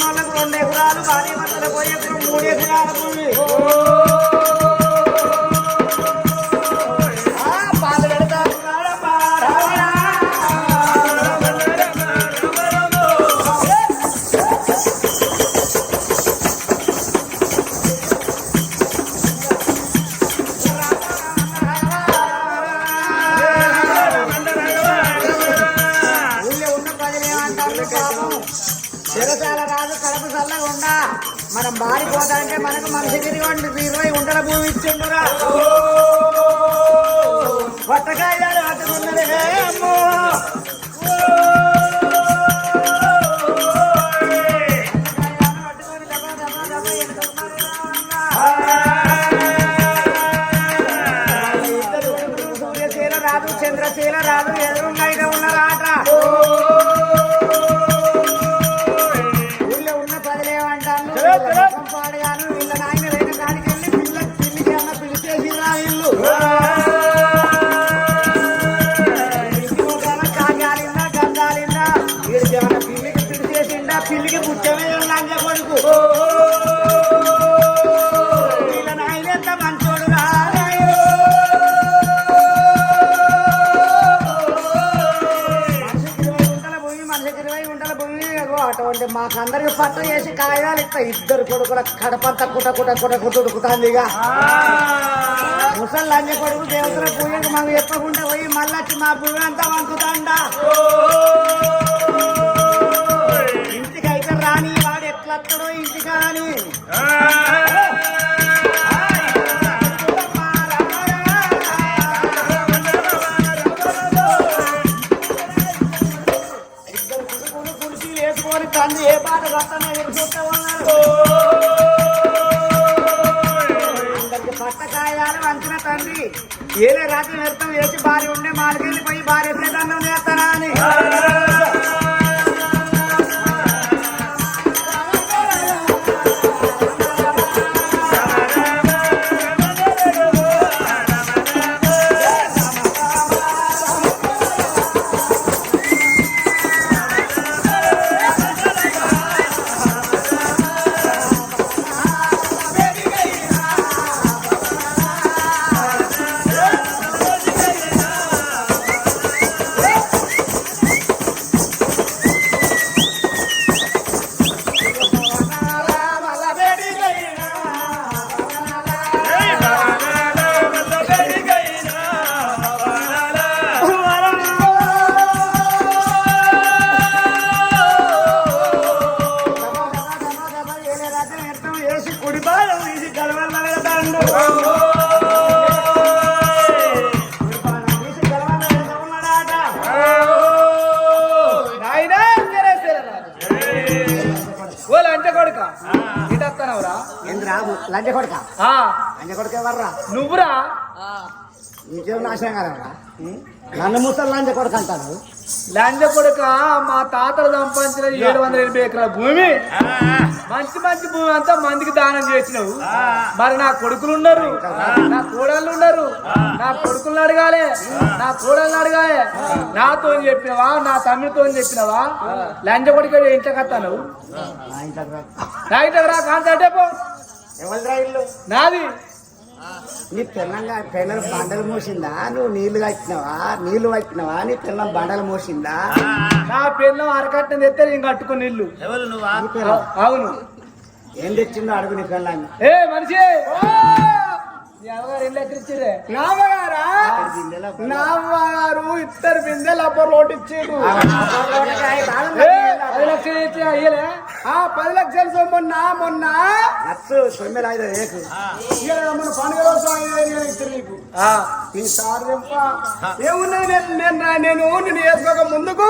ఉన్న వాళ్ళకు రెండు ఎకరాలు భార్య భర్తలకు పోయి మూడు రాదు చంద్రశీల రాదు ఎదురుంగా ఉన్నరాట ఊళ్ళో ఇద్దరు కొడుకుల కడపంత కుట కుట కుట కుట ఉడుకుతాంది ఇక. ముసలి లంజ కొడుకు దేవతల పూజకు మాకు చెప్పకుండా పోయి మళ్ళీ మా భూమి అంతా వంకుతాండా. నాశనం కదరా నన్ను ముసలి లంచ కొడక అంటారు. లంచ కొడుక మా తాతలు సంపాదించిన ఏడు వందల ఎనభై ఎకరాల భూమి. మంచి మంచి భూమి అంతా మందికి దానం చేసినావు. మరి నా కొడుకులు ఉన్నారు. నా కోడళ్ళు ఉన్నారు. నా కొడుకులను అడగాలి. నా కోడళ్ళని అడగాలి. నాతో చెప్పినవా? నా తమ్మితో చెప్పినవా? లంచ కొడుక ఇంట్లో కత్తాను నా ఇంట్లో రా. కాంటే పో ఎవరిదిరా ఇల్లు? నాది. నీ పిల్లంగా పిల్లలు బండలు మోసిందా? నువ్వు నీళ్ళు కట్టినవా? నీళ్ళు కట్టినవా నీ పిల్లం బండలు మోసిందా? నా పిల్లం అరకట్టని తెస్తే నేను కట్టుకుని ఇల్లు. నీ పిల్లం అవును. ఏం తెచ్చిందో అడుగు నీ పిల్లాన్ని ఏ మనిషి! నీ అమ్మగారు ఇల్లు ఎక్కడిచ్చిరే నాన్నగారా నాన్నగారు ఇద్దరు బిందెలు అబ్బ రోడ్డు ఇచ్చిండు ఆ పది లక్షలు సొమ్ము మొన్న తొమ్మిది ఐదు మన పండుగ రోజు ఇద్దరు నీకు. చెంప ఏమున్నది నేను నేను నేను వేసుకోక ముందుకు?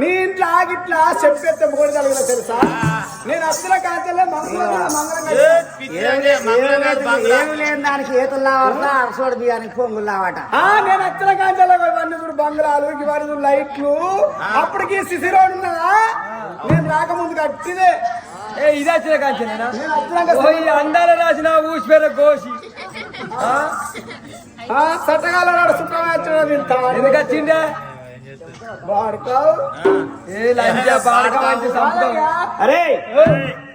నీ ఇంట్లో ఆగిట్లా చెప్పేస్తే మూడు తెలుసా? నేను అసలు కాంతలే ఏమి లేని దానికి అరసోడు బియ్యానికి నేను అచ్చల కాంచాల ఇవన్నీ చూడు బంగ్లాలు ఇవన్నీ చూడు లైట్లు. అప్పటికి సిసిరోడ్ ఉన్నదా? నేను రాకముందు కట్టిదే. ఏ ఇది ఈ అందాల రాసిన ఊసిపోయిన గోసి. ఆ? సట్టగాల నాడు సుఖమే వచ్చిన తింటా ఎందుకు అరే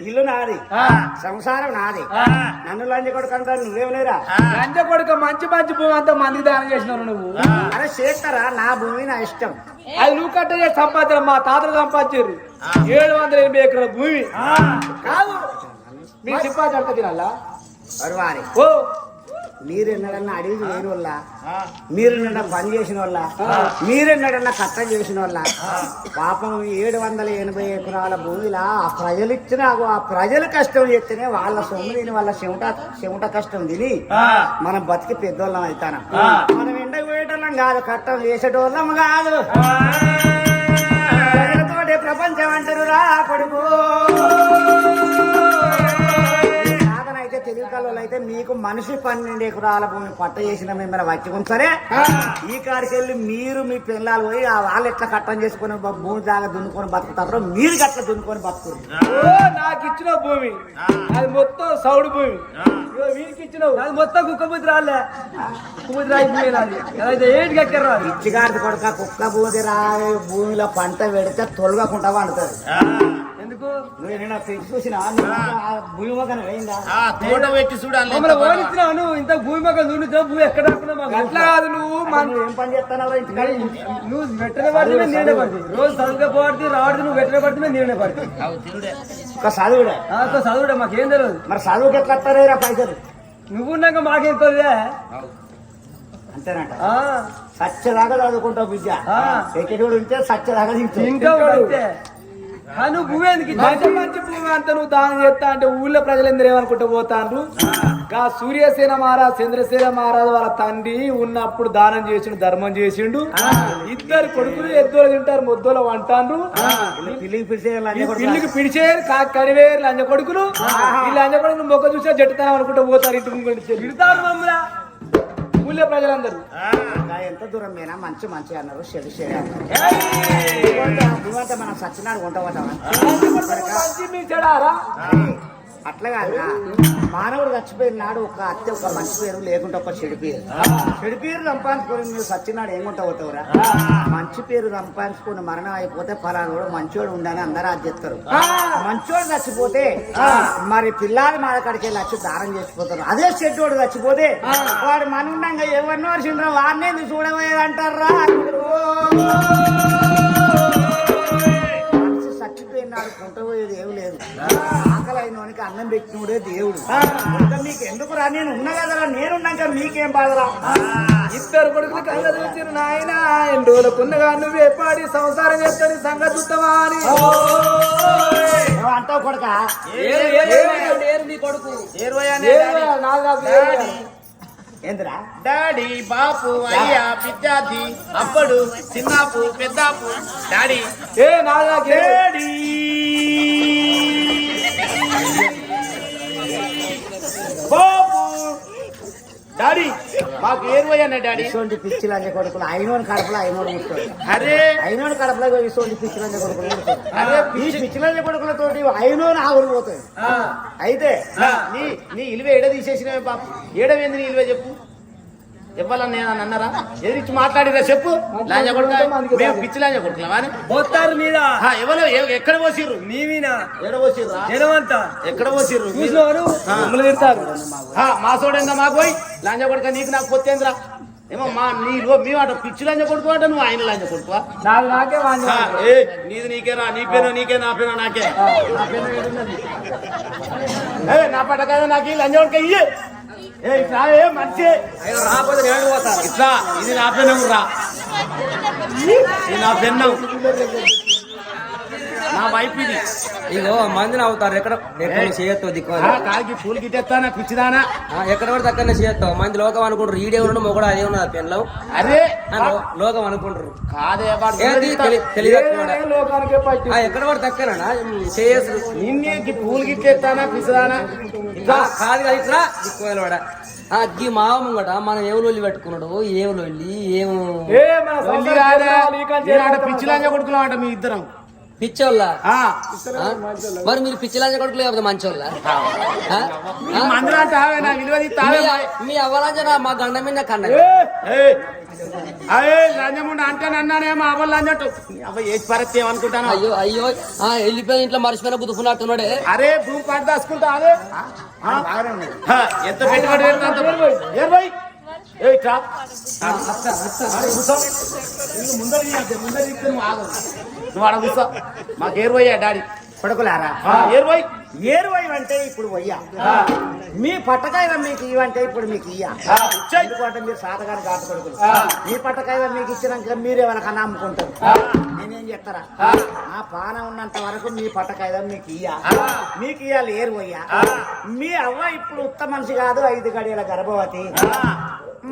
ఇల్లు నాది. ఆ. సంసారం నాది. నన్ను లంచ కొడుకు అంటారు నువ్వేమలేరా లంచ కొడుక మంచి మంచి భూమి అంతా మందికి దానం చేసినావు నువ్వు. అరే చేస్తారా? నా భూమి నా ఇష్టం. అది నువ్వు కట్ట చేసి సంపాదించారు మా తాతలు సంపాదించారు. ఏడు వందల ఎనభై ఎకరాల భూమి. కాదు. మీకు సంపాదించారు తినాలా? మరి వారి ఓ. మీరు ఎన్నడన్నా అడిగి లేని వాళ్ళ మీరు నిన్న పని చేసిన వాళ్ళ మీరు ఎన్నడన్నా కట్టం చేసిన వాళ్ళ పాపం ఏడు వందల ఎనభై ఎకరాల భూమిలా ఆ ప్రజలు ఇచ్చిన ఆ ప్రజలు కష్టం చేస్తేనే వాళ్ళ సొమ్ము తిని వాళ్ళ చెమట చెమట కష్టం తిని మనం బతికి పెద్దోళ్ళం అవుతాను మనం ఎండకు పోయేటోళ్ళం కాదు కట్టం చేసేటోళ్ళం కాదు. ప్రజలతోటి ప్రపంచం అంటారు రా కొడుకు. కళ్ళు అయితే మీకు మనిషి పన్నెండు ఎకరాల భూమి పట్ట చేసిన మిమ్మల్ని వచ్చుకుని సరే ఈ కాడికి వెళ్ళి మీరు మీ పిల్లలు పోయి ఆ వాళ్ళు ఎట్లా కట్టం చేసుకుని బ- భూమి దాకా దున్నుకొని బతుకుతారో మీరు గట్ల దున్నుకొని బతుకురు ఓ నాకు ఇచ్చిన భూమి. అది మొత్తం సౌడు భూమి. వీరికి ఇచ్చినావు. అది మొత్తం రాలే. భూమి నాది. అదైతే ఏంటి కక్కెర కొడుక కుక్క బూది రా భూమిలో పంట పెడితే తొలగకుండా పండుతుంది నువ్వు తోట పెట్టి చూడాలి నువ్వు? ఇంత భూమి మాకు దున్నుతావు భూమి ఎక్కడ అట్లా కాదు నువ్వు నువ్వు ఏం పని చేస్తానో ఇంటికాడ? నువ్వు వెంటనే పడితే నేనే పడుతుంది రోజు చదువుగా రావడం నువ్వు వెంటనే పడితే నేనే పడుతుంది అవు తిరుడే. ఒక చదువుడే. చదువుడే మాకేం తెలియదు మరి చదువుకి ఎట్లా వస్తారేరా పైసలు? నువ్వు ఉన్నాక మాకేం తెలియదే అంతేనంట. ఆ, సత్యదాకా చదువుకుంటావు ఆ. ఎక్కడోడు ఉంటే సత్యదాకా తింటావు. ఇంకా అంతే ఆ, నువ్వు భూమి ఎందుకు మంచి మంచి భూమి అంతా నువ్వు దానం చేస్తా అంటే ఊళ్ళో ప్రజలందరూ ఏమనుకుంటూ పోతాండ్రు? గా సూర్యసేన మహారాజ్ చంద్రసేన మహారాజ్ వాళ్ళ తండ్రి ఉన్నప్పుడు దానం చేసిండు ధర్మం చేసిండు. ఇద్దరు కొడుకులు ఎద్దోలు తింటారు ముద్దోలు వీళ్ళు పిల్లికి కాకి కడివేరు లంజ కొడుకులు. ఈ లంజ కొడుకులు మొక్క చూసా జట్టుతానం అనుకుంటూ పోతారు ఇంటి తిడతారు మమ్మల్ని. ఊళ్ళో ప్రజలందరూ. ఎంత దూరం పోయినా మంచి మంచి అన్నారు చెడు చెడు అన్నారు. మనం సత్యనాడు కొంటావా మంచి మీ చెడారా? అట్లా కాదురా. మానవుడు చచ్చిపోయిన నాడు ఒక అత్తే ఒక మంచి పేరు లేకుంటే ఒక చెడు పేరు. చెడు పేరు సంపాదించుకొని నువ్వు సత్యనాడు ఏం కొంటావుతావురా మంచి పేరు సంపాదించుకుని మరణం అయిపోతే ఫలానోడు మంచోడు ఉండని అందరూ అది చెప్తారు. మంచోడు చచ్చిపోతే మరి పిల్లాడి మా కాడికి వెళ్ళి వచ్చి దానం చేసిపోతారు. అదే చెడ్డోడు చచ్చిపోతే వాడు మన ఉండంగా ఎవరినో చిండ్రా వాడిని ఎందుకు చూడబోయేది అంటారా కొంటపోయేది ఏమి లేదు. ఆకలి అయినోనికి అన్నం పెట్టినోడే దేవుడు. మీకు ఎందుకు రా? నేను ఉన్నా కదరా నేనున్నాక మీకేం బాధరా ఇద్దరు కొడుకులు కళ్ళ చూసిన నాయన. ఎన్ని రోజులకున్నగా నువ్వే పాడి సంసారం చేస్తాడు సంగతి చూస్తావా అని. అంటావు కొడక? ఏదో. ఏందిరా? డాడీ బాపు అయ్యా పిచ్చాది అప్పుడు చిన్నాపు పెద్దాపు. డాడీ. ఏ ఏదో. డాడీ. డాడీ మాకు అన్న డాడీ? ఇటువంటి పిచ్చి లంజ కొడుకులు అయినోని కడపలో అయినోడు అరే! అయినోని కడపలో ఇటువంటి పిచ్చి లంజ కొడుకులు. అదే ఈ అయినోని ఆవులు పోతాయి అయితే నీ నీ ఇలువ ఏడ తీసేసినవే బాపు ఏడవేంది నీ ఇలువ చెప్పు? ఇవ్వాలని నేను అని అన్నారా ఎదిరించి మాట్లాడిరా చెప్పు. లాంజ కొడుక? మేము పిచ్చి లాంజ పోతారు మీద. ఎవరు? ఎక్కడ పోసిర్రు? నీవినా ఎక్కడ పోసిర్రా? జనమంతా. ఎక్కడ పోసిర్రు? చూసినవారు మా సోడంగా మాకు పోయి లంజ కొడుక నీకు నాకు పొత్తేంద్రా? ఏమో మా నీలో మేము అట పిచ్చి లంజ కొడుకు అంటే నువ్వు ఆయన లంజ ఆ, ఏ నీది నీకేనా నీ పేరు నీకే నా పేరు నాకే. నా పట్ట కదా నాకు ఈ లంజ కొడుక ఇయ్యే. రాకపోతే నేను పోతా. ఇట్లా. ఇది నా పెన్ను రా. ఇది నా పెన్ను. నా వైపు ఇది. ఇగో మందిని అవుతారు ఎక్కడ ఎక్కడ దిక్కు పూలు గిట్టేస్తానా పిచ్చిదానా? ఎక్కడ పడితే అక్కడనే చేయొత్తావు మంది లోకం అనుకుంటారు. ఈడే ఉండడం మొగడు అదే ఉన్నది పెన్లో. అరే లోకం అనుకుంటారు. ఎక్కడ పడితే అక్కడనా చేయసు నిన్నే పూలు గిట్టేస్తానా పిచ్చిదానా? కాదు కదా ఇట్లా. దిక్కు వాడ. ఆ గీ మావ ముంగట మనం ఏం లొల్లి పెట్టుకున్నాడు. ఏం లొల్లి ఏం ఏ మన వెళ్ళి సంసారం రాదే. చేస్తావా? నీకంటే నేను ఆడ ఏం పిచ్చి లంజ కొడుకున్నాం అంట మీ ఇద్దరం. పిచ్చోళ్ళ? ఆ, మరి మీరు పిచ్చిలాంజ కొడుకులు లేకపోతే మంచోళ్ళ? మీ అవ్వాలంజన మా గండ మీద కన్న అదే లంజముండ అంటే నన్నానేమో అవ్వ లంజట్టు. అవ్వ ఏది పరిస్థితి ఏమనుకుంటాను. అయ్యో అయ్యో ఆ వెళ్ళిపోయి ఇంట్లో మర్చిపోయిన గుద్దుకున్నట్టున్నాడే అరే భూమి పంట దాచుకుంటా అదే. ఆ, బాగానే ఉంది. హ, ఎంత పెట్టుబడి పెడతా అంత ఇరవై ఏ ట్రా ముందర నువ్వు ఆగు నువ్వు కూర్చో. మాకు ఏరువయ్యా డాడీ. కొడుకులారా ఏరువై ఏరువై అంటే ఇప్పుడు వయ్యా. మీ పట్టకాయ మీకు ఇవంటే ఇప్పుడు మీకు ఇయ్యా. ఎందుకంటే మీరు సాతగాని కాదు కొడుకులు మీ పట్టకాయ మీకు ఇచ్చినాక మీరు ఎవరికన్నా అమ్ముకుంటారు నేనేం చెప్తారా? నా పానం ఉన్నంత వరకు మీ పట్టకాయ మీకు ఇయ్యా. మీకు ఇయ్యాలి ఏరువయ్యా మీ అవ్వ ఇప్పుడు ఉత్త మనిషి కాదు ఐదు గడియల గర్భవతి.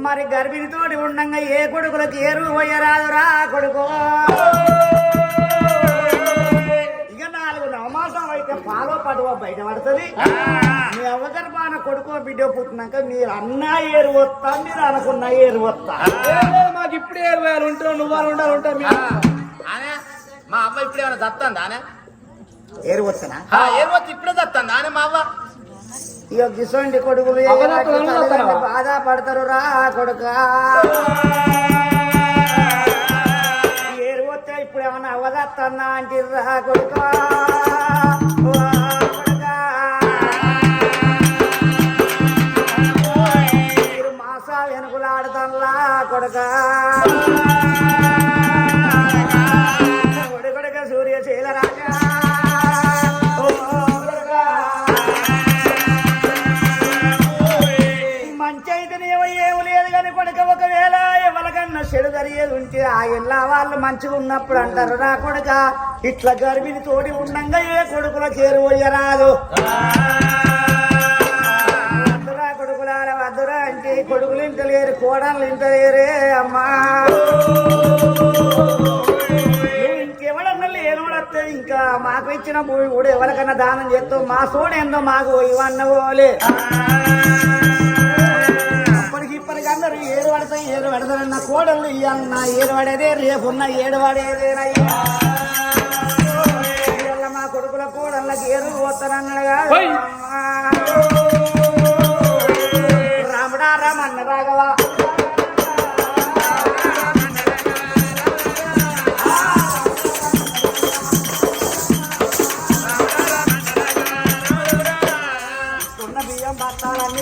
మరి గర్భిణితోటి ఉండంగా ఏ కొడుకులకు ఏరు పోయరాదురా కొడుకు? నవమాసం అయితే పాలో పడవ బయట పడుతుంది. మీ అవ్వగర్భాన కొడుకో బిడ్డ పుట్టినాక మీరు అన్నా ఏరు వస్తా మీరు అనుకున్న ఏరు వస్తా. మాకు ఇప్పుడే ఇరవై ఆరు ఉంటావు నువ్వు వాళ్ళు ఉండాలి. ఆనే మా అవ్వ ఇప్పుడు ఏమైనా దత్తంది ఆనే? ఏరు వస్తానా? ఏరు వచ్చి ఇప్పుడే దత్తంది ఆనే మా అవ్వ? ఇక గిసోంటి కొడుకులు? బాధపడతారు రా కొడుక. ఇప్పుడు ఏమన్నా అవ్వదత్తన్నా అంటే కొడుకా కొడుక వా కొడుకా. ఆ ఇళ్ళ వాళ్ళు మంచిగా ఉన్నప్పుడు అంటారు. నా కొడుక ఇట్లా గర్భిణి తోడి ఉండంగా ఏ కొడుకుల చేరువయ్యరాదు వద్దురా కొడుకులారా వద్దురా అంటే కొడుకులు ఇంత లేరు కోడళ్ళు ఇంత లేరే అమ్మా ఇంకెవడన్నా లేనోడస్తే ఇంకా. మాకు ఇచ్చిన భూమి కూడా ఎవరికన్నా దానం చేస్తావు. మా సోడేందో మాకు ఇవన్నవోలే అందరూ ఏడు పడతాయి ఏడు పడతారన్న కోడళ్ళు ఇయ్యన్న ఏడు పడేదే రేపున్న ఏడు పడేదేనయ్యా. మా కొడుకుల కోడళ్ళకి ఏడు పోతారన్నగా ఓయ్. రాముడా రామన్న రాఘవా.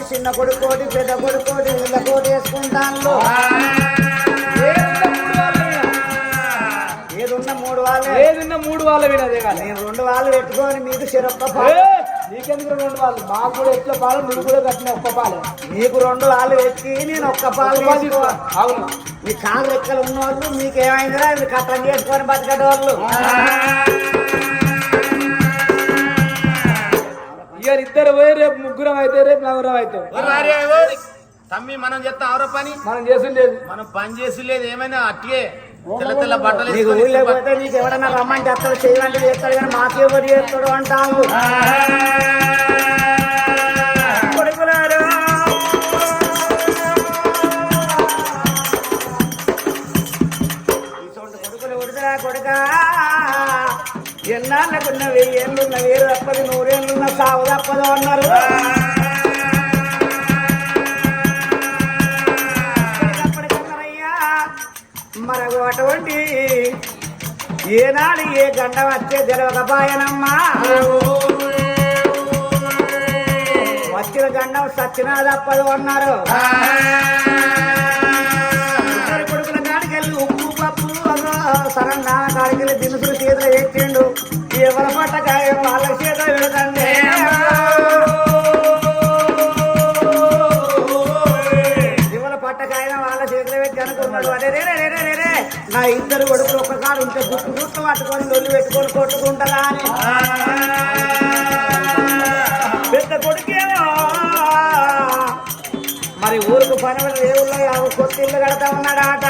చిన్న కొడుకోటి పెద్ద కొడుకోటి వీళ్ళ కోటి వేసుకుంటాను ఏదున్న మూడు వాళ్ళే. ఏదున్నా మూడు వాళ్ళ వినదే కానీ నేను రెండు వాళ్ళు పెట్టుకొని మీకు పాలు. నీకెందుకు రెండు వాళ్ళు? మాకు కూడా ఎట్లా పాలు? నువ్వు కూడా కట్టిన ఒక్క పాలు. మీకు రెండు వాళ్ళు పెట్టి నేను ఒక్క పాలు. అవును. మీ కాళ్ళు రెక్కలు ఉన్నోళ్ళు మీకు ఏమైందిరా మీరు కట్టం చేసుకొని బతికేటోళ్ళు. ఇక ఇద్దరు పోయి రేపు ముగ్గురం అయితే రేపు నలుగురం ఓరి. తమ్మి మనం చేస్తాం ఆరో పని మనం చేసిండేది. మనం పని చేసి లేదు ఏమైనా అట్టిగే తెల్ల తెల్ల బట్టలు నీకు ఊళ్ళో పోతే నీకు ఎవడన్నా రమ్మంటే అత్తడు చేయాలంటే చేస్తాడు కానీ మాకు ఎవరు చేస్తాడు అంటాను ఎన్నాళ్ళకున్న వెయ్యేళ్ళున్న వేరు తప్పది నూరేళ్ళున్న సావు తప్పదు అన్నారు. మరొక అటువంటి ఏనాడు ఏ గండ వచ్చే తెలవకపాయనమ్మా వచ్చిన గండం సచ్చినా తప్పదు అన్నారు. అదో సరన్నా కాడికి దినుసులు చేతులు ఎత్తిండు ఎవరి పట్టకాయ వాళ్ళ చేతులు పెడతండి. ఎవరి పట్టకాయ వాళ్ళ చేతులు పెట్టి అనుకున్నాడు. అరే రే రే రే రే నా ఇద్దరు కొడుకులు ఒక్కసారి ఉంటే గుట్టు గుట్టు పట్టుకొని నొల్లు పెట్టుకొని కొట్టుకుంటారా అని. పెద్ద కొడుకేమో. మరి ఊరుకు పని వాళ్ళు దేవుళ్ళు కొత్త ఇల్లు కడతా ఉన్నాడాట.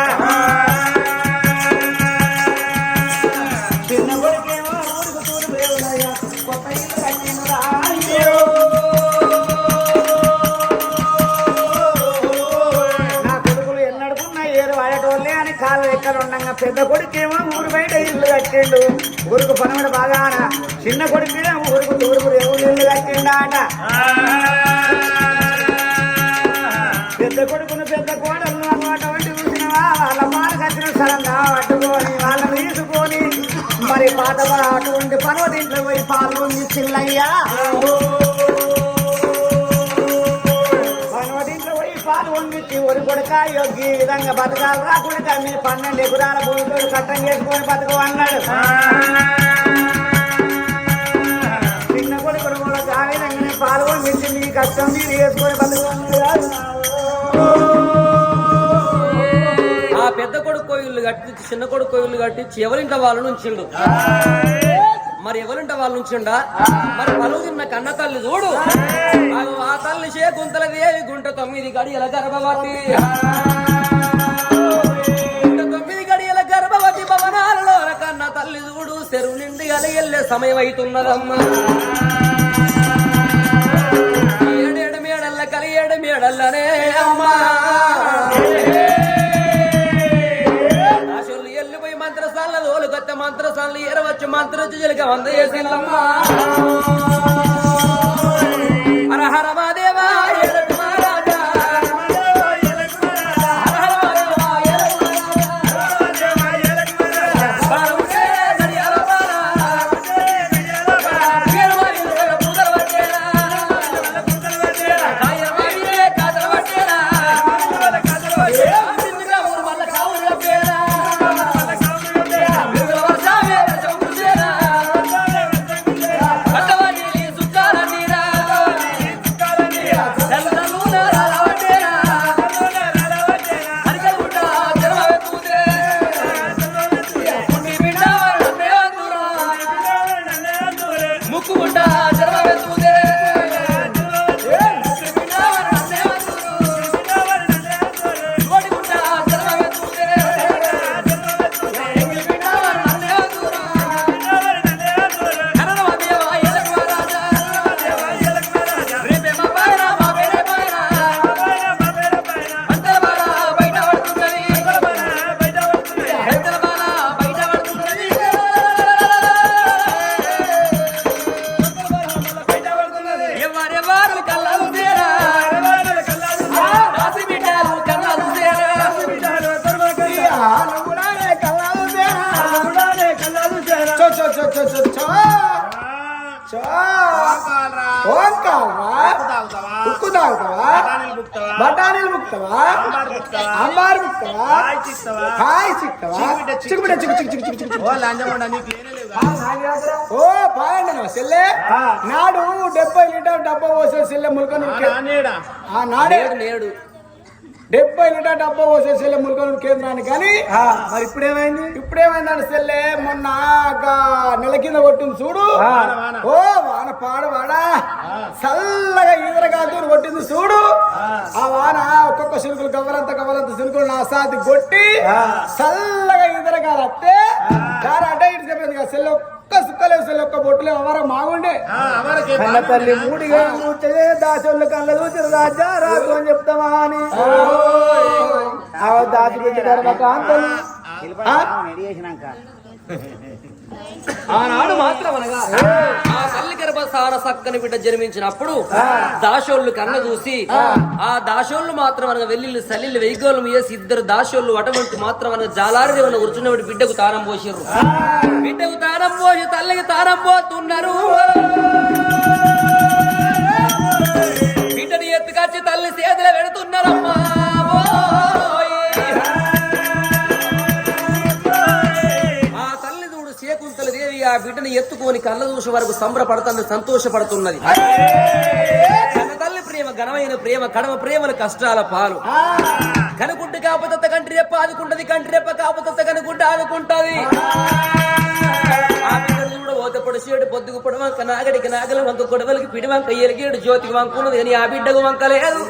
పెద్ద కొడుకేమో ఊరు బయట ఇల్లు కట్టిండు. ఊరుకు పని బాగాన. చిన్న కొడుకునే ఊరుకు ఊరుకు ఎవరు ఇల్లు కట్టిండాట. పెద్ద కొడుకును పెద్ద కోడలు వంటి చూసినవా? వాళ్ళ పాలు కట్టిన సరంగా పట్టుకొని వాళ్ళని తీసుకొని మరి పాత అటువంటి పర్వతింట్లో పోయి పాల్గొని చిల్లయ్యా ఒరి కొడుక యోగి ఈ విధంగా బతకాలి రా కొడుక. మీ పన్నెండు ఎగురాల భూమితో కట్టం చేసుకొని బతుకు అన్నాడు. చిన్న కొడుకును కూడా ఆ విధంగానే పాల్గొని మీ కష్టం మీరు వేసుకొని ఆ పెద్ద కొడుకు కోయిల్లు కట్టించి చిన్న కొడుకు కోయిల్లు కట్టించి ఎవరింట వాళ్ళు నుంచిండు? మరి ఎవరింట వాళ్ళు నుంచిండా? మరి పలువు తిన్న కన్న తల్లి చూడు. ఆ తల్లి శేకుంతల దేవి గుంట తొమ్మిది గడియల గర్భవతి. గుంట తొమ్మిది గడియల గర్భవతి భవనాలలో కన్న తల్లి చూడు. చెరువు నిండి వెళ్ళే సమయం అవుతున్నదమ్మా ఏడేడు మేడల్ల కలియేడు మేడల్లనే అమ్మా. తోలు కొత్త ఎరవచ్చు మంత్ర జలిక వంద చేసిందమ్మా హర హర మాదేవా ఓ సెల్లె. నాడు డెబ్బై లీటర్ డబ్బా పోసే సెల్లె ఆ నాడే. డెబ్బై లీటర్ డబ్బా పోసే సెల్లె ముల్కను కేంద్రానికి. కానీ మరి ఇప్పుడు ఏమైంది ఇప్పుడేమైందంటే సెల్లె? మొన్న నెల కింద కొట్టింది చూడు. ఓ వాన. పాడు వాడా. చల్లగా ఈదరగాదు కొట్టింది చూడు. ఆ వాన సిరుకులు గవ్వలంత గవ్వలంత సిరుకులు నా సాతి కొట్టి చల్లగా ఈదరగాలంటే కారు అడ్డ ఇటు చెప్పింది కదా. సెల్లె ఒక్క సుక్కలేవు సెల్లె ఒక్క బొట్టులే అవర మాగుండే. అవరకే కన్న తల్లి మూడిగా కూర్చొని దాచోళ్ళు కళ్ళ చూసిన రాజా రాజు అని చెప్తావా అని దాచిపెట్టి ధర్మకాంతలు ఆనాడు మాత్రం అనగా ఆ. తల్లి గర్భసార సక్కని బిడ్డ జన్మించినప్పుడు దాసోళ్ళు కన్న చూసి ఆ. దాసోళ్ళు మాత్రం అనగా వెల్లిళ్ళు సల్లిళ్ళు వెయ్యిగోళం వేసి ఇద్దరు దాసోళ్ళు అటువంటి మాత్రం అనగా జాలారి దేవుని కూర్చున్నప్పుడు బిడ్డకు తానం పోసిర్రు. బిడ్డకు తానం పోసి తల్లికి తానం పోతున్నారు. బిడ్డని ఎత్తుకొచ్చి తల్లి చేతులు పెడుతున్నారమ్మా. శేకుంతల దేవి ఆ బిడ్డని ఎత్తుకొని కళ్ళ చూసే వరకు సంబరపడుతుంది సంతోషపడుతున్నది. తల్లి ప్రేమ ఘనమైన ప్రేమ కడమ ప్రేమల కష్టాల పాలు. కనుకుంటే కాకపోతే కంటి రెప్ప ఆదుకుంటది కంటి రెప్ప కాకపోతే కనుకుంటే ఆదుకుంటది. ఓత పొడిసేడు పొద్దుకు పొడి వంక నాగడికి నాగల వంక కొడవలికి పిడి వంక ఎలిగేడు జ్యోతికి వంకున్నది కానీ ఆ బిడ్డకు వంక లేదు.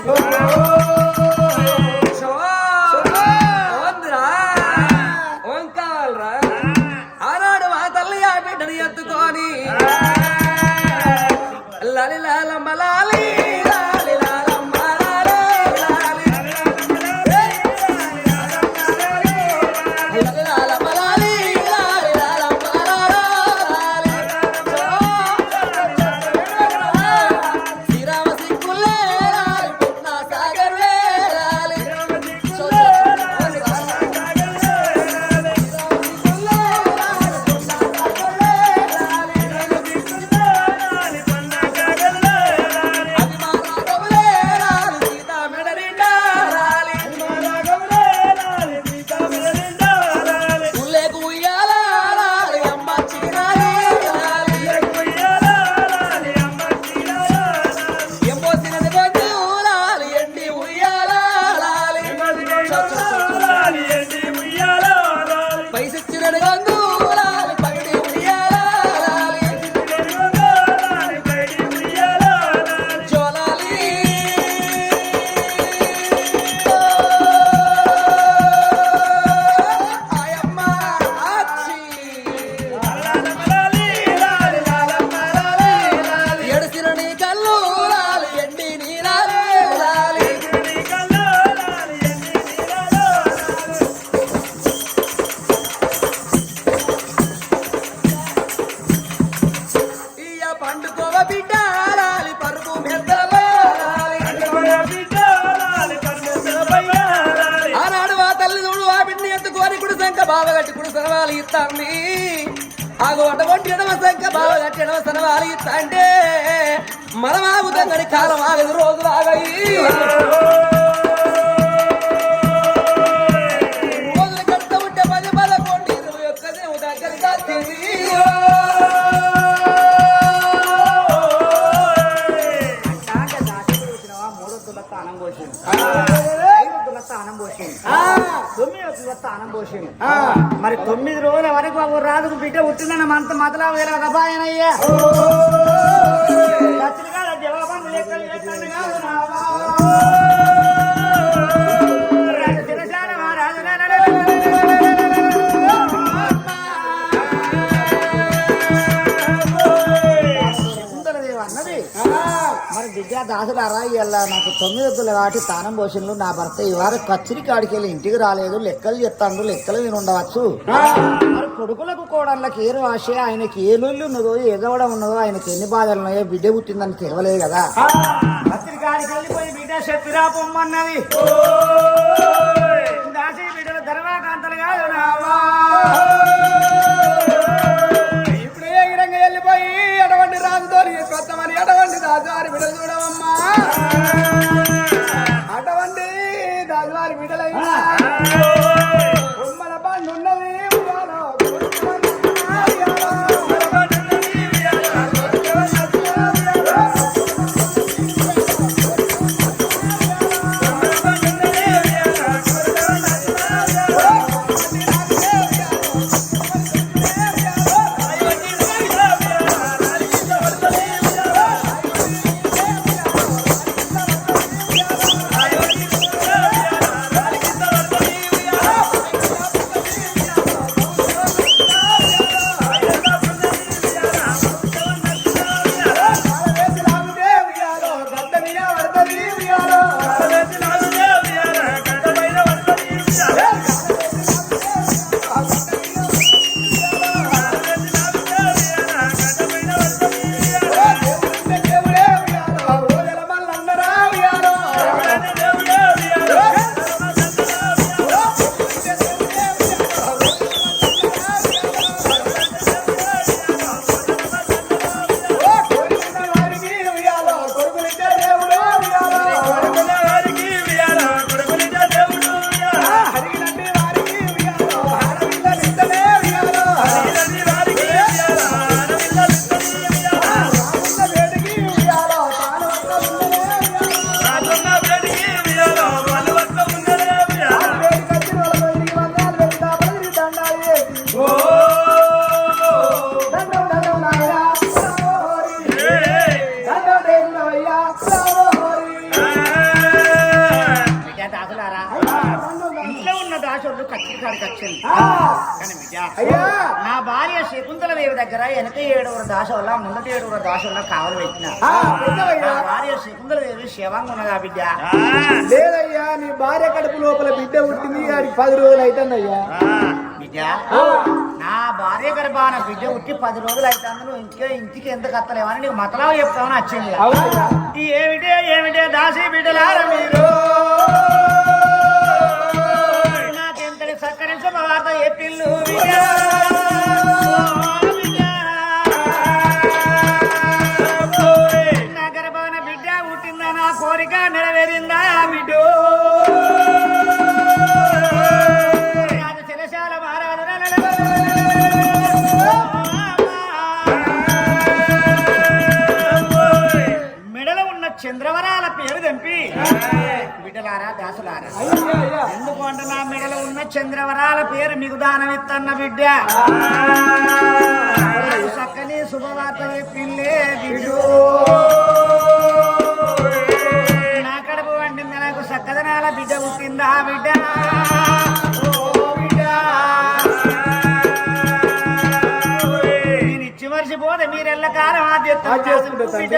స్థానం పోసింది మరి తొమ్మిది రోజుల వరకు ఒక రాజుకు బిడ్డ పుట్టిందని మనతో మొదలా వేరే రబాయనయ్యా దక్షిణకాల దాసులారా ఇలా నాకు తొమ్మిది వద్దులు కాబట్టి తానం పోషణలు నా భర్త ఈ వారు కచ్చిరి కాడికి వెళ్ళి ఇంటికి రాలేదు లెక్కలు చెప్తాను లెక్కలు నేను ఉండవచ్చు. మరి కొడుకులకు కోడళ్ళకి ఏ రాశి ఆయనకి ఏ లొల్లి ఉన్నదో ఏ గవడ ఉన్నదో ఆయనకి ఎన్ని బాధలు ఉన్నాయో బిడ్డ పుట్టిందని తెలవలేదు కదా. కచ్చిరి కాడికి వెళ్ళిపోయి బిడ్డ చెప్పిరా పొమ్మన్నది. దాసి బిడ్డలు ధర్మాకాంతలు కాదు Thank you. దాసులారా ఇంట్లో ఉన్న దాసుడు వచ్చింది ఆ, కానీ నా భార్య శకుంతల దేవి దగ్గర వెనక ఏడుగురు దాస వల్ల ముందటి ఏడుగురు దాస వల్ల కావలి పెట్టిన. నా భార్య శకుంతల దేవి శివంగా ఉన్నదా బిడ్డ? లేదయ్యా నీ భార్య కడుపు లోపల బిడ్డ పుట్టింది అది పది రోజులు అవుతుందయ్యా బిడ్డ నా భార్య గర్భాన బిడ్డ ఉట్టి పది రోజులు అవుతుంది నువ్వు ఇంటికి ఇంటికి ఎంత కత్తలేవని నీకు మతలా చెప్తామని వచ్చింది. ఏమిటే ఏమిటే దాసి బిడ్డలారా మీరు? చక్కని శుభవార్త బిడ్డ. నా గర్భాన బిడ్డ పుట్టిందా నా కోరిక నెరవేరిందా మెడలో ఉన్న చంద్రవరాల పేరు తెంపి దాసులారా? అయ్యా ఎందుకు అంటే నా మెడలో ఉన్న చంద్రవరాల పేరు మీకు దానం ఇత్తన్న బిడ్డ. చక్కని శుభవార్త చెప్పిందే బిడ్డు. ప్రకారం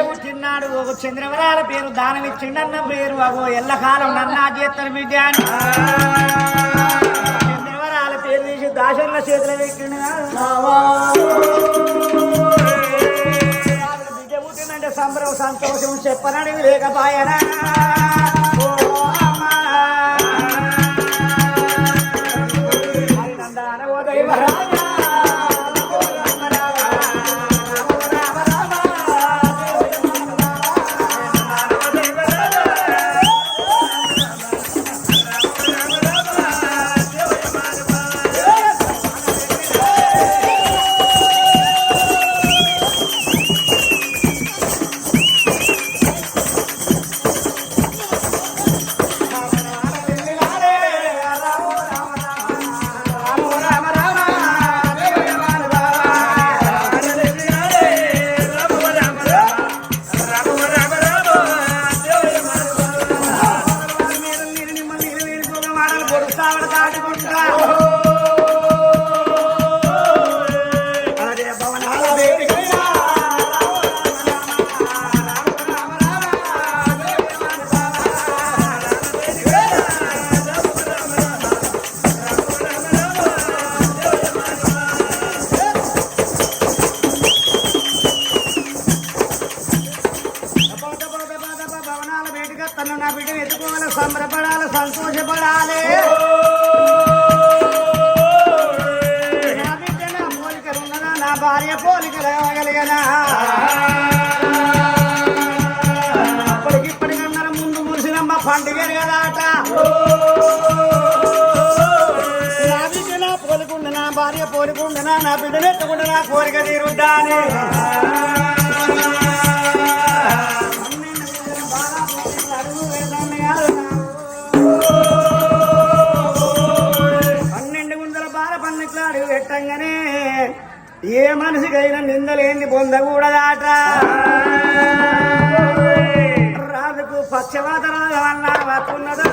పుట్టినాడు ఒక చంద్రవరాల పేరు దానం ఇచ్చిండన్న పేరు అగో ఎల్లకాలం నన్ను ఆచేస్తాను బిడ్డ చంద్రవరాల పేరు తీసి దాసన్న చేతులు పెట్టిండు. సంబరం సంతోషం చెప్పనని లేకపాయనా? నెత్తుకుంటే నా కోరిక తీరుద్దాని. పెట్టంగానే ఏ మనిషికైనా నిందలేని పొందకూడదాట రాజుకు పక్షవాత రాజు అన్నారు వస్తున్నదా